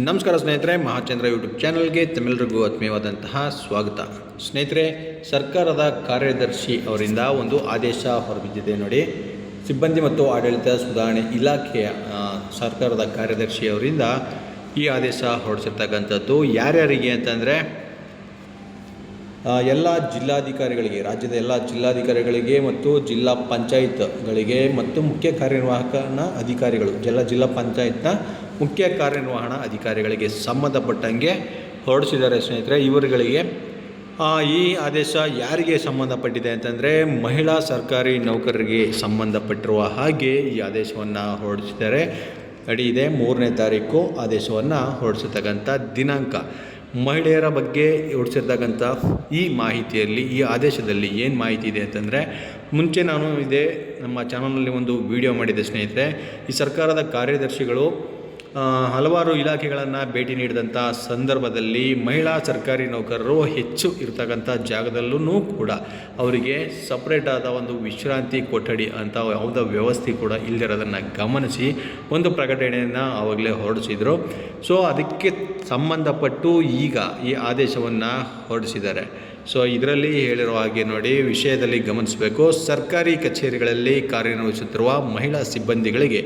ನಮಸ್ಕಾರ ಸ್ನೇಹಿತರೆ, ಮಹಾಚಂದ್ರ ಯೂಟ್ಯೂಬ್ ಚಾನಲ್ಗೆ ತಮ್ಮೆಲ್ಲರಿಗೂ ಆತ್ಮೀಯವಾದಂತಹ ಸ್ವಾಗತ. ಸ್ನೇಹಿತರೆ, ಸರ್ಕಾರದ ಕಾರ್ಯದರ್ಶಿ ಅವರಿಂದ ಒಂದು ಆದೇಶ ಹೊರಬಿದ್ದಿದೆ ನೋಡಿ. ಸಿಬ್ಬಂದಿ ಮತ್ತು ಆಡಳಿತ ಸುಧಾರಣೆ ಇಲಾಖೆಯ ಸರ್ಕಾರದ ಕಾರ್ಯದರ್ಶಿ ಅವರಿಂದ ಈ ಆದೇಶ ಹೊರಡಿಸಿರ್ತಕ್ಕಂಥದ್ದು ಯಾರ್ಯಾರಿಗೆ ಅಂತಂದರೆ ಎಲ್ಲ ಜಿಲ್ಲಾಧಿಕಾರಿಗಳಿಗೆ, ರಾಜ್ಯದ ಎಲ್ಲ ಜಿಲ್ಲಾಧಿಕಾರಿಗಳಿಗೆ ಮತ್ತು ಜಿಲ್ಲಾ ಪಂಚಾಯತ್ಗಳಿಗೆ ಮತ್ತು ಮುಖ್ಯ ಕಾರ್ಯನಿರ್ವಾಹಕನ ಅಧಿಕಾರಿಗಳು, ಎಲ್ಲ ಜಿಲ್ಲಾ ಪಂಚಾಯತ್ನ ಮುಖ್ಯ ಕಾರ್ಯನಿರ್ವಹಣಾ ಅಧಿಕಾರಿಗಳಿಗೆ ಸಂಬಂಧಪಟ್ಟಂಗೆ ಹೊರಡಿಸಿದ್ದಾರೆ ಸ್ನೇಹಿತರೆ, ಇವರುಗಳಿಗೆ ಈ ಆದೇಶ ಯಾರಿಗೆ ಸಂಬಂಧಪಟ್ಟಿದೆ ಅಂತಂದರೆ ಮಹಿಳಾ ಸರ್ಕಾರಿ ನೌಕರರಿಗೆ ಸಂಬಂಧಪಟ್ಟಿರುವ ಹಾಗೆ ಈ ಆದೇಶವನ್ನು ಹೊರಡಿಸಿದ್ದಾರೆ. ಅಡಿ ಇದೆ, ಮೂರನೇ ತಾರೀಕು ಆದೇಶವನ್ನು ಹೊರಡಿಸಿರ್ತಕ್ಕಂಥ ದಿನಾಂಕ. ಮಹಿಳೆಯರ ಬಗ್ಗೆ ಹೊಡಿಸಿರ್ತಕ್ಕಂಥ ಈ ಮಾಹಿತಿಯಲ್ಲಿ, ಈ ಆದೇಶದಲ್ಲಿ ಏನು ಮಾಹಿತಿ ಇದೆ ಅಂತಂದರೆ, ಮುಂಚೆ ನಾನು ಇದೇ ನಮ್ಮ ಚಾನಲ್ನಲ್ಲಿ ಒಂದು ವಿಡಿಯೋ ಮಾಡಿದ್ದೆ ಸ್ನೇಹಿತರೆ. ಈ ಸರ್ಕಾರದ ಕಾರ್ಯದರ್ಶಿಗಳು ಹಲವಾರು ಇಲಾಖೆಗಳನ್ನು ಭೇಟಿ ನೀಡಿದಂಥ ಸಂದರ್ಭದಲ್ಲಿ ಮಹಿಳಾ ಸರ್ಕಾರಿ ನೌಕರರು ಹೆಚ್ಚು ಇರ್ತಕ್ಕಂಥ ಜಾಗದಲ್ಲೂ ಕೂಡ ಅವರಿಗೆ ಸಪ್ರೇಟ್ ಆದ ಒಂದು ವಿಶ್ರಾಂತಿ ಕೊಠಡಿ ಅಂತ ಯಾವುದೋ ವ್ಯವಸ್ಥೆ ಕೂಡ ಇಲ್ಲದಿರೋದನ್ನು ಗಮನಿಸಿ ಒಂದು ಪ್ರಕಟಣೆಯನ್ನು ಆವಾಗಲೇ ಹೊರಡಿಸಿದರು. ಸೊ ಅದಕ್ಕೆ ಸಂಬಂಧಪಟ್ಟು ಈಗ ಈ ಆದೇಶವನ್ನು ಹೊರಡಿಸಿದ್ದಾರೆ. ಸೊ ಇದರಲ್ಲಿ ಹೇಳಿರುವ ಹಾಗೆ ನೋಡಿ, ವಿಷಯದಲ್ಲಿ ಗಮನಿಸಬೇಕು. ಸರ್ಕಾರಿ ಕಚೇರಿಗಳಲ್ಲಿ ಕಾರ್ಯನಿರ್ವಹಿಸುತ್ತಿರುವ ಮಹಿಳಾ ಸಿಬ್ಬಂದಿಗಳಿಗೆ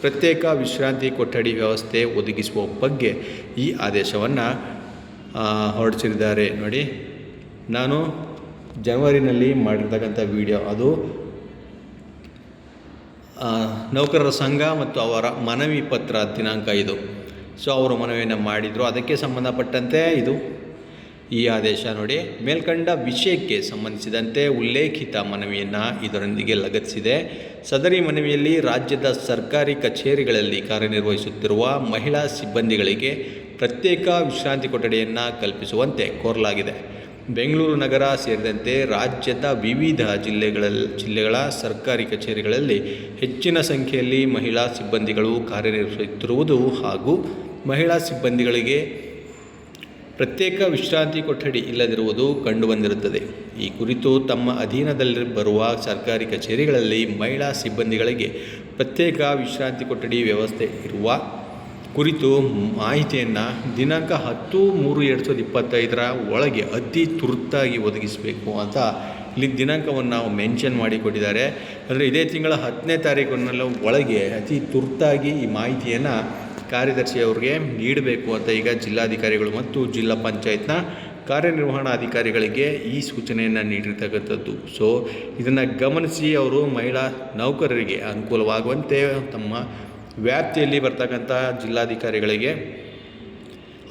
ಪ್ರತ್ಯೇಕ ವಿಶ್ರಾಂತಿ ಕೊಠಡಿ ವ್ಯವಸ್ಥೆ ಒದಗಿಸುವ ಬಗ್ಗೆ ಈ ಆದೇಶವನ್ನು ಹೊರಡಿಸಿದ್ದಾರೆ. ನೋಡಿ, ನಾನು ಜನವರಿನಲ್ಲಿ ಮಾಡಿರ್ತಕ್ಕಂಥ ವಿಡಿಯೋ ಅದು. ನೌಕರರ ಸಂಘ ಮತ್ತು ಅವರ ಮನವಿ ಪತ್ರ ದಿನಾಂಕ ಇದು. ಸೊ, ಅವರು ಮನವಿಯನ್ನು ಮಾಡಿದರು. ಅದಕ್ಕೆ ಸಂಬಂಧಪಟ್ಟಂತೆ ಇದು ಈ ಆದೇಶ ನೋಡಿ, ಮೇಲ್ಕಂಡ ವಿಷಯಕ್ಕೆ ಸಂಬಂಧಿಸಿದಂತೆ ಉಲ್ಲೇಖಿತ ಮನವಿಯನ್ನು ಇದರೊಂದಿಗೆ ಲಗತ್ತಿಸಿದೆ. ಸದರಿ ಮನವಿಯಲ್ಲಿ ರಾಜ್ಯದ ಸರ್ಕಾರಿ ಕಚೇರಿಗಳಲ್ಲಿ ಕಾರ್ಯನಿರ್ವಹಿಸುತ್ತಿರುವ ಮಹಿಳಾ ಸಿಬ್ಬಂದಿಗಳಿಗೆ ಪ್ರತ್ಯೇಕ ವಿಶ್ರಾಂತಿ ಕೊಠಡಿಯನ್ನು ಕಲ್ಪಿಸುವಂತೆ ಕೋರಲಾಗಿದೆ. ಬೆಂಗಳೂರು ನಗರ ಸೇರಿದಂತೆ ರಾಜ್ಯದ ವಿವಿಧ ಜಿಲ್ಲೆಗಳ ಜಿಲ್ಲೆಗಳ ಸರ್ಕಾರಿ ಕಚೇರಿಗಳಲ್ಲಿ ಹೆಚ್ಚಿನ ಸಂಖ್ಯೆಯಲ್ಲಿ ಮಹಿಳಾ ಸಿಬ್ಬಂದಿಗಳು ಕಾರ್ಯನಿರ್ವಹಿಸುತ್ತಿರುವುದು ಹಾಗೂ ಮಹಿಳಾ ಸಿಬ್ಬಂದಿಗಳಿಗೆ ಪ್ರತ್ಯೇಕ ವಿಶ್ರಾಂತಿ ಕೊಠಡಿ ಇಲ್ಲದಿರುವುದು ಕಂಡುಬಂದಿರುತ್ತದೆ. ಈ ಕುರಿತು ತಮ್ಮ ಅಧೀನದಲ್ಲಿ ಬರುವ ಸರ್ಕಾರಿ ಕಚೇರಿಗಳಲ್ಲಿ ಮಹಿಳಾ ಸಿಬ್ಬಂದಿಗಳಿಗೆ ಪ್ರತ್ಯೇಕ ವಿಶ್ರಾಂತಿ ಕೊಠಡಿ ವ್ಯವಸ್ಥೆ ಇರುವ ಕುರಿತು ಮಾಹಿತಿಯನ್ನು ದಿನಾಂಕ ಹತ್ತು ಮೂರು ಎರಡು ಸಾವಿರದ ಇಪ್ಪತ್ತೈದರ ಒಳಗೆ ಅತಿ ತುರ್ತಾಗಿ ಒದಗಿಸಬೇಕು ಅಂತ ಇಲ್ಲಿ ದಿನಾಂಕವನ್ನು ನಾವು ಮೆನ್ಷನ್ ಮಾಡಿಕೊಟ್ಟಿದ್ದಾರೆ. ಅಂದರೆ ಇದೇ ತಿಂಗಳ ಹತ್ತನೇ ತಾರೀಕಿನಲ್ಲ ಒಳಗೆ ಅತಿ ತುರ್ತಾಗಿ ಈ ಮಾಹಿತಿಯನ್ನು ಕಾರ್ಯದರ್ಶಿ ಅವರಿಗೆ ನೀಡಬೇಕು ಅಂತ ಈಗ ಜಿಲ್ಲಾಧಿಕಾರಿಗಳು ಮತ್ತು ಜಿಲ್ಲಾ ಪಂಚಾಯತ್ನ ಕಾರ್ಯನಿರ್ವಹಣಾಧಿಕಾರಿಗಳಿಗೆ ಈ ಸೂಚನೆಯನ್ನು ನೀಡಿರ್ತಕ್ಕಂಥದ್ದು. ಸೊ ಇದನ್ನು ಗಮನಿಸಿ ಅವರು ಮಹಿಳಾ ನೌಕರರಿಗೆ ಅನುಕೂಲವಾಗುವಂತೆ ತಮ್ಮ ವ್ಯಾಪ್ತಿಯಲ್ಲಿ ಬರ್ತಕ್ಕಂಥ ಜಿಲ್ಲಾಧಿಕಾರಿಗಳಿಗೆ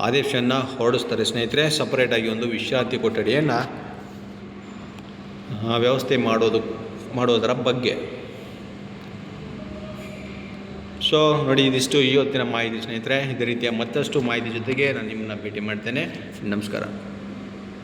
ಆದೇಶವನ್ನು ಹೊರಡಿಸ್ತಾರೆ. ಸ್ನೇಹಿತರೆ ಸಪರೇಟಾಗಿ ಒಂದು ವಿಶ್ರಾಂತಿ ಕೊಠಡಿಯನ್ನು ವ್ಯವಸ್ಥೆ ಮಾಡೋದು, ಮಾಡೋದರ ಬಗ್ಗೆ. ಸೊ ನೋಡಿ, ಇದಿಷ್ಟು ಇವತ್ತಿನ ಮಾಹಿತಿ ಸ್ನೇಹಿತರೆ. ಇದೇ ರೀತಿಯ ಮತ್ತಷ್ಟು ಮಾಹಿತಿ ಜೊತೆಗೆ ನಾನು ನಿಮ್ಮನ್ನ ಭೇಟಿ ಮಾಡ್ತೇನೆ. ನಮಸ್ಕಾರ.